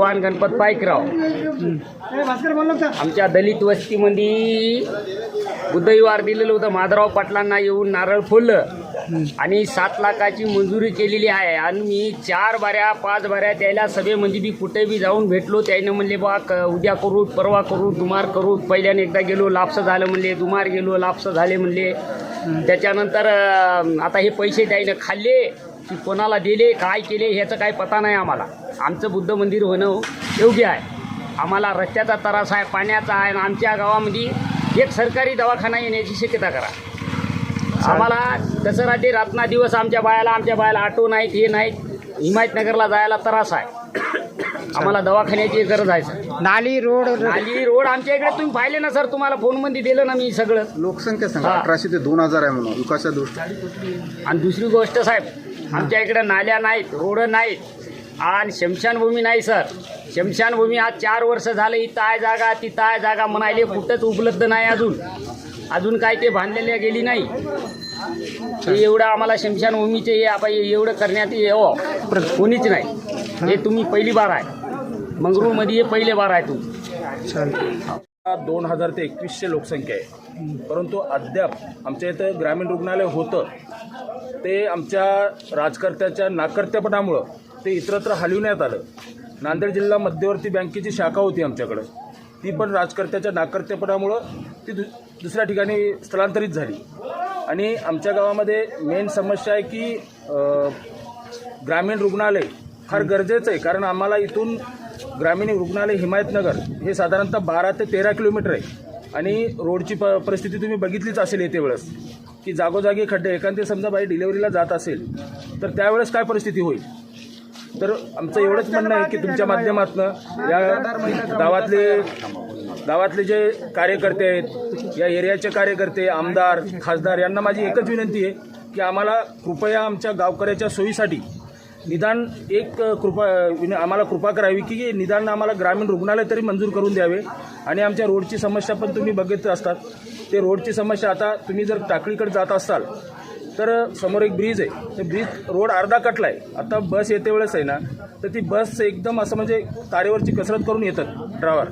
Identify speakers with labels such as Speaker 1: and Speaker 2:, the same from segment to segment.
Speaker 1: भगवान गणपत पायकराव. आमच्या दलित वस्तीमध्ये बुद्धविवार दिलेलं होतं. माधवराव पाटलांना येऊन नारळ फोडलं. आणि सात लाखाची मंजुरी केलेली आहे. आणि मी चार बाऱ्या पाच बाऱ्या त्याला सभेमध्ये बी कुठे बी जाऊन भेटलो. त्याने म्हणले बा उद्या करू परवा करू दुमार करू. पहिल्याने एकदा गेलो लापसं झालं म्हणले दुमार गेलो लापसं झाले म्हणले. त्याच्यानंतर आता हे पैसे त्याने खाल्ले. की कोणाला दिले काय केले ह्याचं काही पता नाही आम्हाला. आमचं बुद्ध मंदिर होणं योग्य आहे. आम्हाला रस्त्याचा त्रास आहे पाण्याचा आहे आणि आमच्या गावामध्ये एक सरकारी दवाखाना येण्याची शक्यता करा. आम्हाला दसरा ते रातना दिवस आमच्या बायाला आमच्या बायाला ऑटो नाहीत हे नाहीत. हिमायतनगरला जायला त्रास आहे. आम्हाला दवाखान्याची गरज आहे सर.
Speaker 2: नाली रोड
Speaker 1: नाली रोड आमच्या इकडे तुम्ही पाहिले ना सर तुम्हाला फोनमध्ये दिलं ना मी सगळं.
Speaker 3: लोकसंख्या सांगा. अठराशे ते दोन हजार आहे म्हणून विकासाच्या दृष्टी
Speaker 1: आणि दुसरी गोष्ट साहेब आमच्या इकडं नाल्या नाहीत रोड नाहीत. आणि शमशानभूमी नाही सर. शमशानभूमी आज चार वर्ष झालं इथं आहे जागा तिथं आहे जागा म्हणायले कुठंच उपलब्ध नाही अजून. अजून काय ते बांधलेल्या गेली नाही. एवढं आम्हाला शमशानभूमीचे हे आपण एवढं करण्यात यावं हो, कोणीच नाही. हे तुम्ही पहिली बार आहे. मंगरूळमध्ये हे पहिले बार आहे तुम्ही.
Speaker 4: दोन हजार ते एकवीसशे लोकसंख्या आहे. परंतु अद्याप आमच्या इथं ग्रामीण रुग्णालय होतं. ते आमच्या राजकर्त्याच्या नाकर्त्यापणामुळं ते इतरत्र हलविण्यात आलं. नांदेड जिल्हा मध्यवर्ती बँकेची शाखा होती आमच्याकडं. ती पण राजकर्त्याच्या नाकर्त्यापणामुळं ती दु दुसऱ्या ठिकाणी स्थलांतरित झाली. आणि आमच्या गावामध्ये मेन समस्या आहे की ग्रामीण रुग्णालय फार गरजेचं आहे. कारण आम्हाला इथून ग्रामीण रुग्णालय हिमायतनगर हे साधारणतः बारा ते तेरा किलोमीटर आहे. आणि रोडची प परिस्थिती तुम्ही बघितलीच असेल येते वेळेस. की जागोजागी खड्डे एखादे समजा बाई डिलेवरीला जात असेल तर त्यावेळेस काय परिस्थिती होईल? तर आमचं एवढंच म्हणणं आहे की तुमच्या माध्यमातून या गावातले गावातले जे कार्यकर्ते आहेत या एरियाचे कार्यकर्ते आमदार खासदार यांना माझी एकच विनंती आहे की आम्हाला कृपया आमच्या गावकऱ्याच्या सोयीसाठी निदान एक कृपा विन आम्हाला कृपा करावी की निदान आम्हाला ग्रामीण रुग्णालय तरी मंजूर करून द्यावे. आणि आमच्या रोडची समस्या पण तुम्ही बघित असतात. ते रोडची समस्या आता तुम्ही जर टाकळीकडे जात असाल तर समोर एक ब्रिज आहे. ते ब्रिज रोड अर्धा कटला आहे. आता बस येते वेळेस आहे ना तर ती बस एकदम असं म्हणजे तारेवरची कसरत करून येतात ड्रायव्हर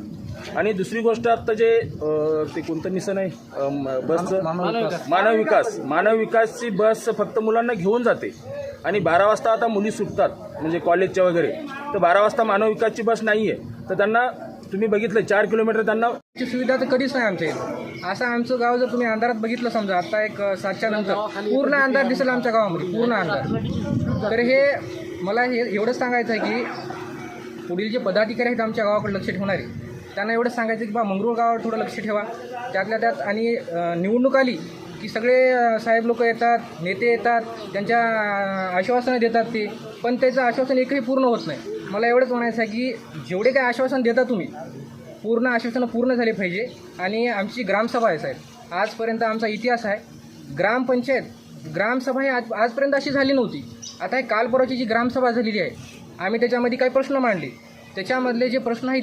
Speaker 4: आणि दुसरी गोष्ट आत्ता जे अं, ते कोणतं मिशन आहे बसचं मानव विकास. मानव विकासची बस फक्त मुलांना घेऊन जाते. आणि बारा वाजता आता मुली सुटतात म्हणजे कॉलेजच्या वगैरे. तर बारा वाजता मानव विकासची बस नाही आहे तर त्यांना तुम्ही बघितलं चार किलोमीटर त्यांना
Speaker 2: ची सुविधा तर कधीच नाही आमच्या इथे. असं आमचं गाव जर तुम्ही अंधारात बघितलं समजा आता एक अ, सातच्या नंतर. पूर्ण अंधार दिसेल आमच्या गावामध्ये पूर्ण अंधार. तर हे मला हे एवढंच सांगायचं आहे की पुढील जे पदाधिकारी आहेत आमच्या गावाकडे लक्ष ठेवणारे त्यांना एवढं सांगायचं की बा मंगरूळ गावावर थोडं लक्ष ठेवा. त्यातल्या त्यात आणि निवडणूक आली की सगळे साहेब लोक येतात नेते येतात त्यांच्या आश्वासनं देतात ते. पण त्याचं आश्वासन एकही पूर्ण होत नाही. मला एवढंच म्हणायचं आहे की जेवढे काही आश्वासन देता तुम्ही पूर्ण आश्वासनं पूर्ण झाले पाहिजे. आणि आमची ग्रामसभा आहे साहेब. आजपर्यंत आमचा इतिहास आहे. ग्रामपंचायत ग्रामसभा ही आज आजपर्यंत अशी झाली नव्हती. आता हे काल परवाची जी ग्रामसभा झालेली आहे आम्ही त्याच्यामध्ये काही प्रश्न मांडले. त्याच्यामधले जे प्रश्न आहेत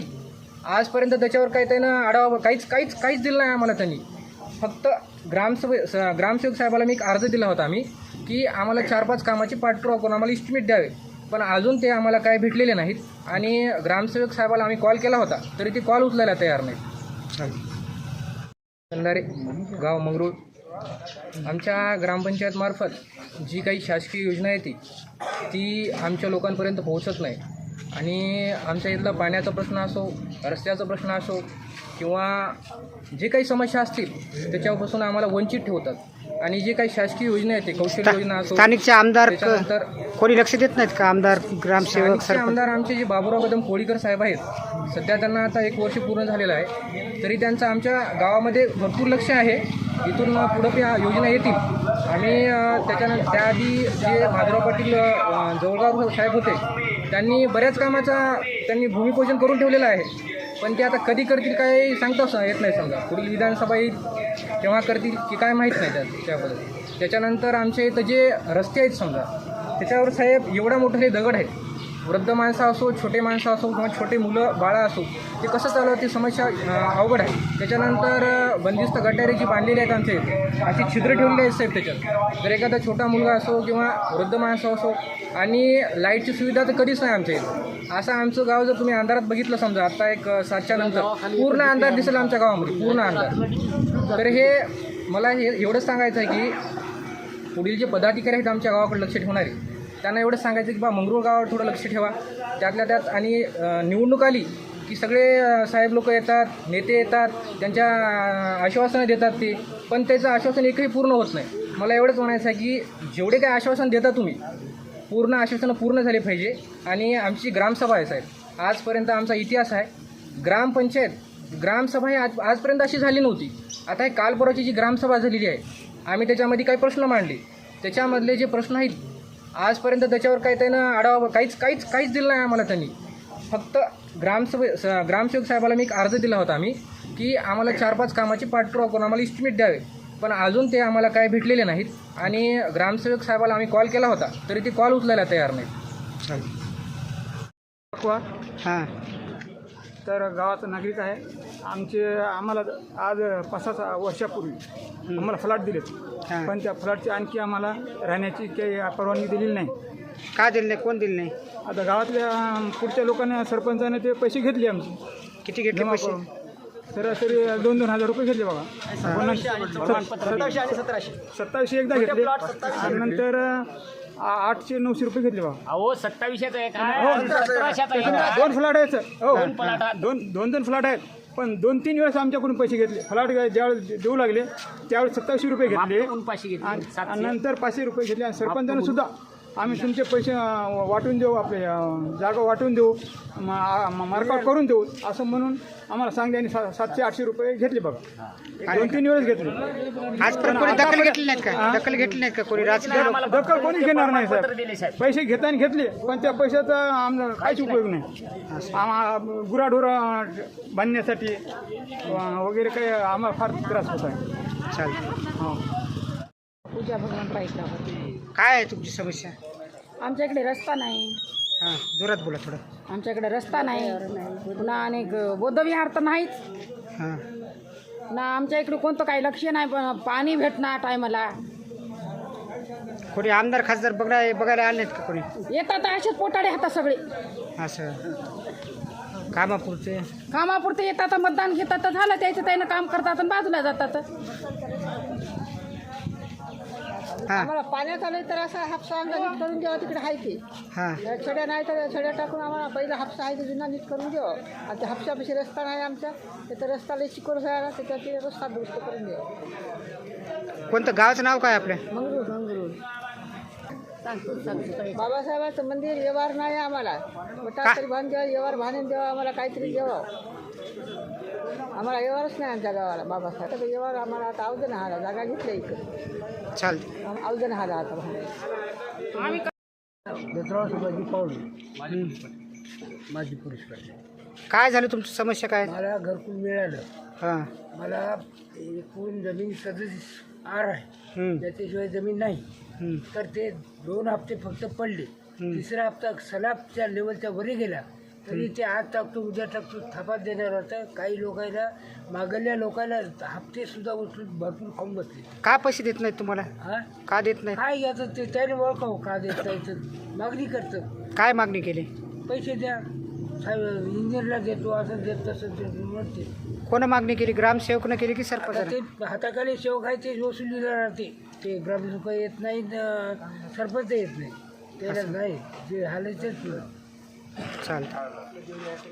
Speaker 2: आजपर्यंत त्याच्यावर काही त्यानं आढावा काहीच काहीच काहीच दिलं नाही आम्हाला त्यांनी. फक्त ग्रामसभे स- ग्रामसेवक साहेबाला मी एक अर्ज दिला होता आम्ही की आम्हाला चार पाच कामाची पाठपुरावा करून आम्हाला इस्टिमेट द्यावे. पण अजून ते आम्हाला काय भेटलेले नाहीत आणि ग्रामसेवक साहेबाला आम्ही कॉल केला होता तरी ते कॉल उचलायला तयार नाहीत. अंधारे गाव मंगरूळ. आमच्या ग्रामपंचायतमार्फत जी काही शासकीय योजना येते ती आमच्या लोकांपर्यंत पोहोचत नाही. आणि आमच्या इथला पाण्याचा प्रश्न असो रस्त्याचा प्रश्न असो किंवा जे काही समस्या असतील त्याच्यापासून आम्हाला वंचित ठेवतात. आणि जे काही शासकीय योजना येते कौशल्य योजना असो
Speaker 5: स्थानिकचे आमदार क-
Speaker 2: त्याच्यानंतर
Speaker 5: कोणी लक्ष देत नाहीत का? आमदार ग्रामसेवक
Speaker 2: स्थानिकचे
Speaker 5: सरपंच?
Speaker 2: आमदार आमचे जे बाबुराव कदम कोळीकर साहेब आहेत सध्या त्यांना आता एक वर्ष पूर्ण झालेलं आहे. तरी त्यांचं आमच्या गावामध्ये भरपूर लक्ष आहे. इथून पुढं त्या योजना येतील. आम्ही अं, त्याच्यानंतर त्याआधी जे माधवराव पाटील अं, जवळगाव साहेब होते त्यांनी बऱ्याच कामाचा त्यांनी भूमिपूजन करून ठेवलेलं आहे. पण ते आता कधी करतील काय सांगता येत नाही समजा. पुढील विधानसभा येईल तेव्हा करतील की काय माहीत नाही त्यात त्याबद्दल. त्याच्यानंतर आमच्या इथं जे रस्ते आहेत समजा त्याच्यावर साहेब एवढा मोठा हे दगड आहेत. वृद्ध माणसं असो छोटे माणसं असो किंवा छोटे मुलं बाळं असो ते कसं चालवं ती समस्या अवघड आहे. त्याच्यानंतर बंदिस्त गटारी जी बांधलेली आहेत आमच्या इथे. अशी छिद्र ठेवलेली आहेत साहेब त्याच्यात. जर एखादा छोटा मुलगा असो किंवा वृद्ध माणसं असो आणि लाईटची सुविधा तर कधीच नाही आमच्या इथे. असं आमचं गाव जर तुम्ही अंधारात बघितलं समजा आता एक सातच्या नंतर पूर्ण अंधार दिसेल आमच्या गावामध्ये पूर्ण अंधार. तर हे मला हे एवढंच सांगायचं आहे की पुढील जे पदाधिकारी आहेत आमच्या गावाकडे लक्ष ठेवणारे त्यांना एवढं सांगायचं की बा मंगरूळ गावावर थोडं लक्ष ठेवा. त्यातल्या त्यात आणि निवडणूक आली की सगळे साहेब लोक येतात नेते येतात त्यांच्या आश्वासनं देतात ते. पण त्याचं आश्वासन एकही पूर्ण होत नाही. मला एवढंच म्हणायचं आहे की जेवढे काही आश्वासन देता तुम्ही पूर्ण आश्वासनं पूर्ण झाले पाहिजे. आणि आमची ग्रामसभा आहे साहेब. आजपर्यंत आमचा इतिहास आहे. ग्रामपंचायत ग्रामसभा ही आज आजपर्यंत अशी झाली नव्हती. आता हे काल परवाची जी ग्रामसभा झालेली आहे आम्ही त्याच्यामध्ये काही प्रश्न मांडले. त्याच्यामधले जे प्रश्न आहेत आजपर्यंत त्याच्यावर काही त्यानं आढावा काहीच काहीच काहीच दिलं नाही आम्हाला त्यांनी. फक्त ग्रामसभे ग्रामसेवक साहेबाला मी एक अर्ज दिला होता आम्ही की आम्हाला चार पाच कामाची पाठपुरावा करून आम्हाला इस्टिमेट द्यावे. पण अजून ते आम्हाला काय भेटलेले नाहीत आणि ग्रामसेवक साहेबाला आम्ही कॉल केला होता तरी ते कॉल उचलायला तयार नाहीत.
Speaker 5: हां.
Speaker 6: तर गावाचा नागरिक आहे. आमचे आम्हाला आज पाच सहा वर्षापूर्वी आम्हाला फ्लॅट दिलेत.
Speaker 5: हां.
Speaker 6: पण त्या फ्लॅटची आणखी आम्हाला राहण्याची काही परवानगी दिलेली नाही.
Speaker 5: का दिलं नाही? कोण दिलं नाही?
Speaker 6: आता गावातल्या अं, पुढच्या लोकांनी सरपंचाने ते पैसे घेतले आमचे.
Speaker 5: किती घेतले
Speaker 6: जमा
Speaker 5: पैसे?
Speaker 6: करून. सरासरी दोन दोन हजार रुपये घेतले बघा. सत्तावीसशे एकदा घेतले. आणि नंतर अं, आ- आठशे नऊशे रुपये घेतले बघा
Speaker 1: अहो सत्तावीसशेचा एक आहे. सतराशेचा एक आहे.
Speaker 6: दोन फ्लॅट आहेत sir. हो.
Speaker 1: दोन आहेत.
Speaker 6: दोन दोन दोन फ्लॅट आहेत. पण दोन तीन वेळेस आमच्याकडून पैसे घेतले. फ्लॅट ज्यावेळेस देऊ लागले त्यावेळेस सत्तावीसशे रुपये घेतले.
Speaker 1: पाचशे घेतले.
Speaker 6: आणि आणि
Speaker 1: सातशे.
Speaker 6: नंतर पाचशे रुपये घेतले. आणि सरपंचाने सुद्धा आम्ही तुमचे पैसे वाटून देऊ आपले जागा वाटून देऊ मार्कआउट करून देऊ असं म्हणून आम्हाला सांगले आणि सा- सातशे आठशे रुपये घेतले बघा. दोन तीन वेळेस घेतले.
Speaker 5: आजपर्यंत कोणी दखल घेतली नाहीत का? दखल घेतली नाहीत का कोणी? राजकीय लोक
Speaker 6: दखल कोणीच घेणार नाही साहेब.
Speaker 1: साहेब.
Speaker 6: पैसे घेताना घेतले पण त्या पैशाचा आम्हाला काहीच उपयोग नाही. आम्हा गुराढोर बांधण्यासाठी अं, वगैरे काही आम्हाला फार त्रास होत आहे.
Speaker 5: चालतं
Speaker 6: हो.
Speaker 7: पूजा भगवान पाईकरावर
Speaker 5: काय आहे तुमची समस्या?
Speaker 7: आमच्या इकडे रस्ता नाही.
Speaker 5: हां जोरात बोला थोडं.
Speaker 7: आमच्या इकडे रस्ता नाही. पुन्हा अनेक बौद्धविहार तर नाहीच.
Speaker 5: हां.
Speaker 7: पुन्हा आमच्या इकडे कोणतं काही लक्ष नाही पण पाणी भेटणार टायमाला.
Speaker 5: कोणी आमदार खासदार बघाय बघायला आले का कोणी?
Speaker 7: येतात असेच पोटाडे हातात सगळे.
Speaker 5: असं. कामापुरते
Speaker 7: कामापुरते येतात मतदान घेतात तर झालं त्याचं त्यानं काम करतात आणि बाजूला जातात.
Speaker 5: हां.
Speaker 8: आम्हाला पाण्यात आलं तर असा हापसा आमचा नीट करून द्यावा तिकडे आहे ते.
Speaker 5: हां.
Speaker 8: छड्या नाही तर छड्या टाकून आम्हाला पहिला हापसा आहे ते जुना नीट करून द्यावा आणि त्या हापशापाशी रस्ता नाही आमचा तर रस्त्याला चिकोर जायला त्याच्यात ते रस्ता दुरुस्त करून द्यावा
Speaker 5: कोणतं गावाचं नाव काय आपल्या
Speaker 8: मंगरूळ मंगरूळ. बाबासाहेबांचं मंदिर व्यवहार नाही आम्हाला. तरी बांध द्यावा व्यवहार बांधून द्यावा आम्हाला काहीतरी द्यावा आम्हाला व्यवहारच नाही आमच्या गावाला बाबासाहेब. व्यवहार आम्हाला आता अवजन हाला जागा घेतल्या इकडे.
Speaker 5: चालतं
Speaker 8: अवजन हाला आता.
Speaker 9: माझी पुरस्कार
Speaker 5: काय झालं तुमची समस्या काय?
Speaker 9: मला घरकुल मिळालं.
Speaker 5: हां.
Speaker 9: मला एकूण जमीन सदतीस आर आहे.
Speaker 5: हं,
Speaker 9: त्याच्याशिवाय जमीन नाही. तर ते दोन हप्ते फक्त पडले. तिसरा हप्ता सलाबच्या लेवलच्या वरी गेला. तरी ते आज टाकतो उद्या टाकतो थापात देणार होतं. काही लोकांना मागल्या लोकांना हप्ते सुद्धा उचलून भरपूर खाऊन बसले.
Speaker 5: का पैसे देत नाहीत तुम्हाला?
Speaker 9: हा?
Speaker 5: का देत नाही
Speaker 9: काय घ्यायचं ते त्याने ओळखावं का देत नाही मागणी करतं
Speaker 5: काय मागणी केली?
Speaker 9: पैसे द्या. साहेब इंजिनियरला देतो असं देत तसं देत म्हणते.
Speaker 5: कोण मागणी केली? ग्रामसेवकनं केली की
Speaker 9: आता
Speaker 5: सरपंच
Speaker 9: ते हाताखाली शेवक आहे ते वसुलीला राहते. ते ग्रामसुख येत नाही सरपंच येत नाही. त्याला नाही जे हालायचंच
Speaker 5: चालतं